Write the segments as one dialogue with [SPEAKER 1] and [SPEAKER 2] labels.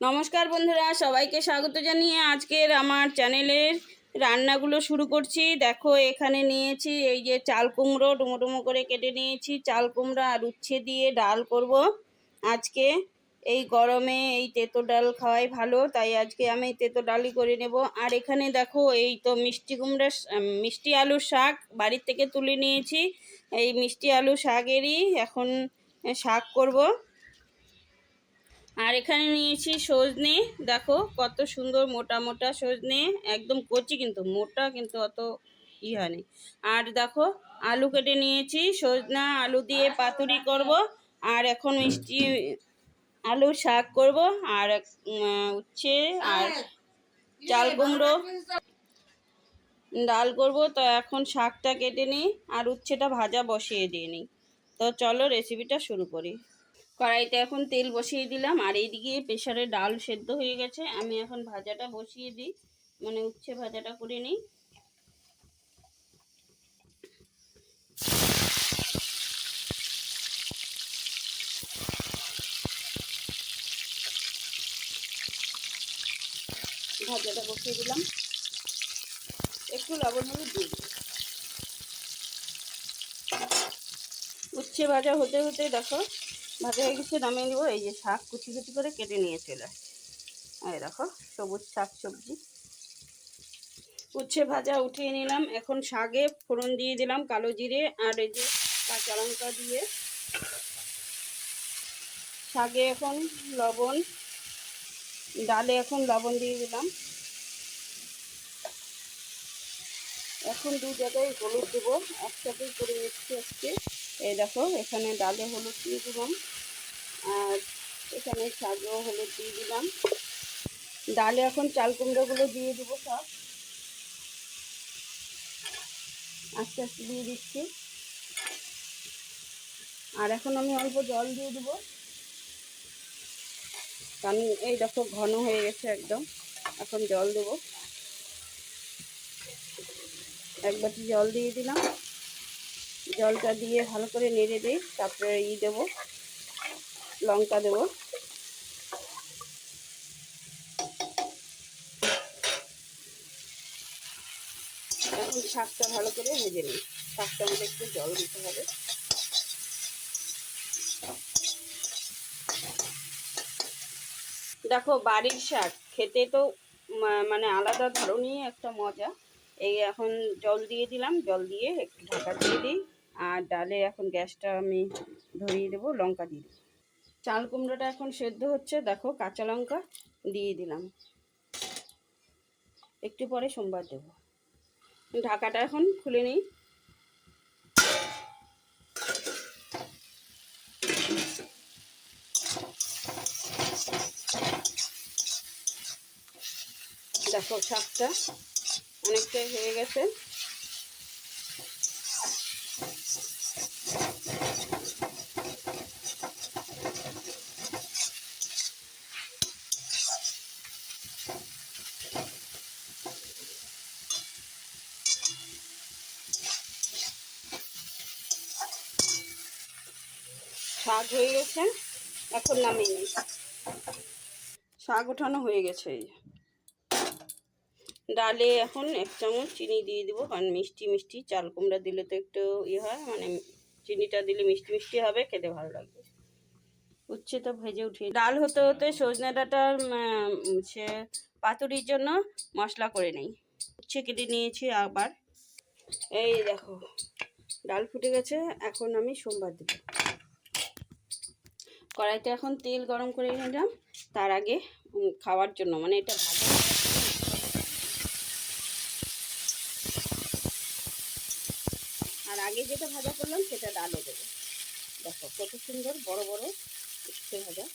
[SPEAKER 1] নমস্কার বন্ধুরা, সবাইকে স্বাগত জানিয়ে আজকের আমার চ্যানেলের রান্নাগুলো শুরু করছি। দেখো, এখানে নিয়েছি এই যে চাল কুমড়ো ডুমো করে কেটে নিয়েছি। চাল কুমড়ো আর উচ্ছে দিয়ে ডাল করব। আজকে এই গরমে এই তেতো ডাল খাওয়াই ভালো, তাই আজকে আমি তেতো ডালই করে নেব। আর এখানে দেখো, এই তো মিষ্টি কুমড়া মিষ্টি আলুর শাক বাড়ির থেকে তুলে নিয়েছি। এই মিষ্টি আলু শাকেরই এখন শাক করব। আর এখানে নিয়েছি সজনে। দেখো কত সুন্দর মোটা মোটা সজনে। একদম কচি কিন্তু মোটা কিন্তু অত ই হয়নি। আর দেখো আলু কেটে নিয়েছি সজনা আলু দিয়ে পাতুরি করব। আর এখন মিষ্টি আলুর শাক করব। আর উচ্ছে আর চাল কুমড়ো। ডাল করব। তো এখন শাকটা কেটে নিই। আর উচ্ছেটা ভাজা বসিয়ে দিয়ে নিই। তো চলো রেসিপিটা শুরু করি। কড়াইতে এখন তেল বসিয়ে দিলাম, আর এইদিকে প্রেশারে ডাল সেদ্ধ হয়ে গেছে। আমি এখন ভাজাটা বসিয়ে দিই মানে উচ্ছে ভাজাটা করে নিই। ভাজাটা বসিয়ে দিলাম। একটু লবণ হলুদ দিয়ে উচ্ছে ভাজা হতে হতে দেখো ভাজা হয়ে গেছে, নামিয়ে নেব। এই যে শাক কুচি কুচি করে কেটে নিয়ে চলে এই দেখো, সবুজ শাক সবজি। উচ্ছে ভাজা উঠিয়ে নিলাম। এখন শাকে ফোড়ন দিয়ে দিলাম কালো জিরে আর এই যে কাঁচা লঙ্কা দিয়ে। শাকে এখন লবণ, ডালে এখন লবণ দিয়ে দিলাম। এখন দু জায়গায় হলুদ দেবো, একসাথেই করে নিচ্ছি আজকে। এই দেখো, এখানে ডালে হলুদ দিয়ে দিলাম। আর এখানে শাকেও হলুদ দিয়ে দিলাম। ডালে এখন চাল কুমড়োগুলো দিয়ে দেবো সব। আস্তে আস্তে দিয়ে দিচ্ছি। আর এখন আমি অল্প জল দিয়ে দেবো। কারণ এই দেখো ঘন হয়ে গেছে একদম। এখন জল দেবো। এক বাটি জল দিয়ে দিলাম। জলটা দিয়ে ভালো করে নেড়ে দিই, তারপরে ই দেবো, লঙ্কা দেবো। এখন শাকটা ভালো করে ভেজে নিই। শাকটা মধ্যে একটু জল দিতে হবে। দেখো, বাড়ির শাক খেতে তো মানে আলাদা ধরনই একটা মজা। এই এখন জল দিয়ে দিলাম, জল দিয়ে একটু ঢাকা দিয়ে দিই। আর ডালে এখন গ্যাসটা আমি ধরিয়ে দেবো, লঙ্কা দিয়ে চাল কুমড়োটা এখন সেদ্ধ হচ্ছে, দেখো কাঁচা লঙ্কা দিয়ে দিলাম। একটু পরে সোমবার দেবো। ঢাকাটা এখন খুলে নিই। দেখো শাকটা অনেকটাই হয়ে গেছে। শাক হয়ে গেছে, এখন নামিয়ে নিই। শাক ওঠানো হয়ে গেছে। ডালে এখন এক চামচ চিনি দিয়ে দেবো, কারণ মিষ্টি মিষ্টি, চাল কুমড়া দিলে তো একটু ইয়ে হয় মানে চিনিটা দিলে মিষ্টি মিষ্টি হবে, খেতে ভালো লাগবে। উচ্ছে তো ভেজে উঠিয়ে ডাল হতে হতে সজনে ডাঁটার সে পাতুরির জন্য মশলা করে নেই। উচ্ছে কেটে নিয়েছি আবার। এই দেখো, ডাল ফুটে গেছে, এখন আমি সোমবার দেবো। কড়াইতে এখন তেল গরম করে নিলাম। তার আগে খাওয়ার জন্য মানে এটা ভাজা আর আগে যেটা ভাজা করলাম, সেটা ডালে দেবো দেখো, কত সুন্দর, বড় বড় উচ্ছে ভাজা।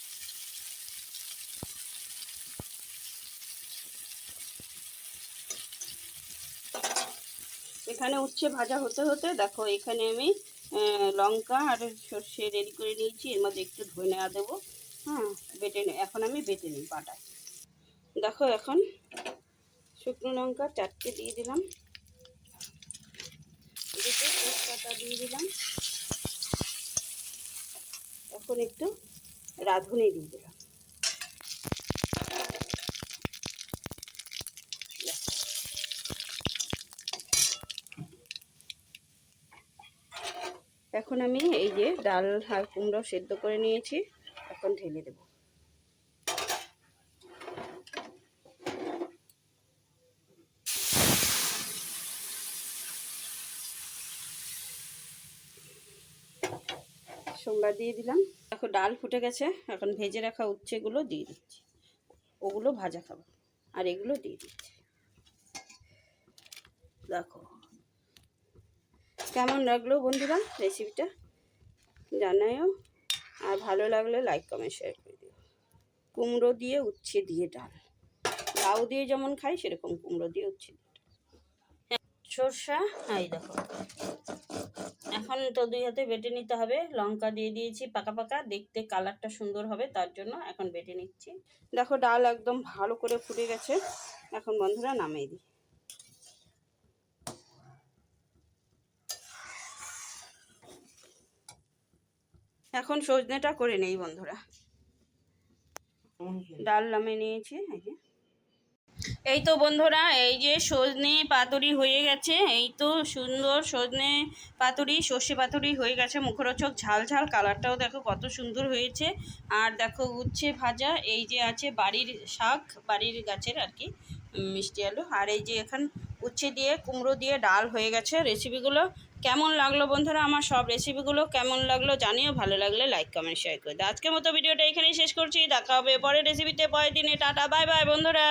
[SPEAKER 1] এখানে উচ্ছে ভাজা হতে হতে, দেখো, এখানে আমি লঙ্কা আর সর্ষে রেডি করে নিয়েছি। এর মধ্যে একটু ধনে দেবো। হ্যাঁ বেটে এখন আমি বেটে নিই পাটায় দেখো এখন শুকনো লঙ্কা চারটে দিয়ে দিলাম। দুটো তেজপাতা দিয়ে দিলাম। এখন একটু রাঁধুনি দিয়ে দিলাম। এখন আমি এই যে ডাল আর কুমড়ো সেদ্ধ করে নিয়েছি, এখন ঢেলে দেব। সোমবার দিয়ে দিলাম। এখন ডাল ফুটে গেছে, এখন ভেজে রাখা উচ্ছেগুলো দিয়ে দিচ্ছি। ওগুলো ভাজা খাব, আর এগুলো দিয়ে দিচ্ছি। দেখো। কেমন লাগল বন্ধুরা রেসিপিটা? জানাইও আর ভালো লাগলে লাইক কমেন্ট শেয়ার করে দিও। কুমড়ো দিয়ে উচ্ছে দিয়ে ডাল। লাউ দিয়ে যেমন খাই, সেরকম কুমড়ো দিয়ে উচ্ছে দিয়ে। সর্ষা, এই দেখো। এখন তো দুই হাতে বেটে নিতে হবে। লঙ্কা দিয়ে দিয়েছি পাকা পাকা। দেখতে কালারটা সুন্দর হবে, তার জন্য এখন বেটে নিচ্ছি। দেখো ডাল একদম ভালো করে ফুটে গেছে। এখন বন্ধুরা নামিয়ে দিই। এখন সজনেটা করে নেই বন্ধুরা। ডাল নামে নিয়েছি, এই তো বন্ধুরা, এই যে সজনে পাতুরি হয়ে গেছে, এই তো সুন্দর সজনে পাতুরি, সর্ষে পাতুরি হয়ে গেছে, মুখরোচক ঝাল ঝাল, কালারটাও দেখো কত সুন্দর হয়েছে। আর দেখো উচ্ছে ভাজা, এই যে আছে বাড়ির শাক, বাড়ির গাছের আর কি মিষ্টি আলু। আর এই যে এখন উচ্ছে দিয়ে, কুমড়ো দিয়ে ডাল হয়ে গেছে রেসিপিগুলো কেমন লাগল বন্ধুরা আমার সব রেসিপিগুলো কেমন লাগল জানিও। ভালো লাগলে লাইক কমেন্ট শেয়ার করে আজকের মতো ভিডিওটা এখানেই শেষ করছি। দেখা হবে পরের রেসিপিতে পরের দিনে। টাটা বাই বাই বন্ধুরা।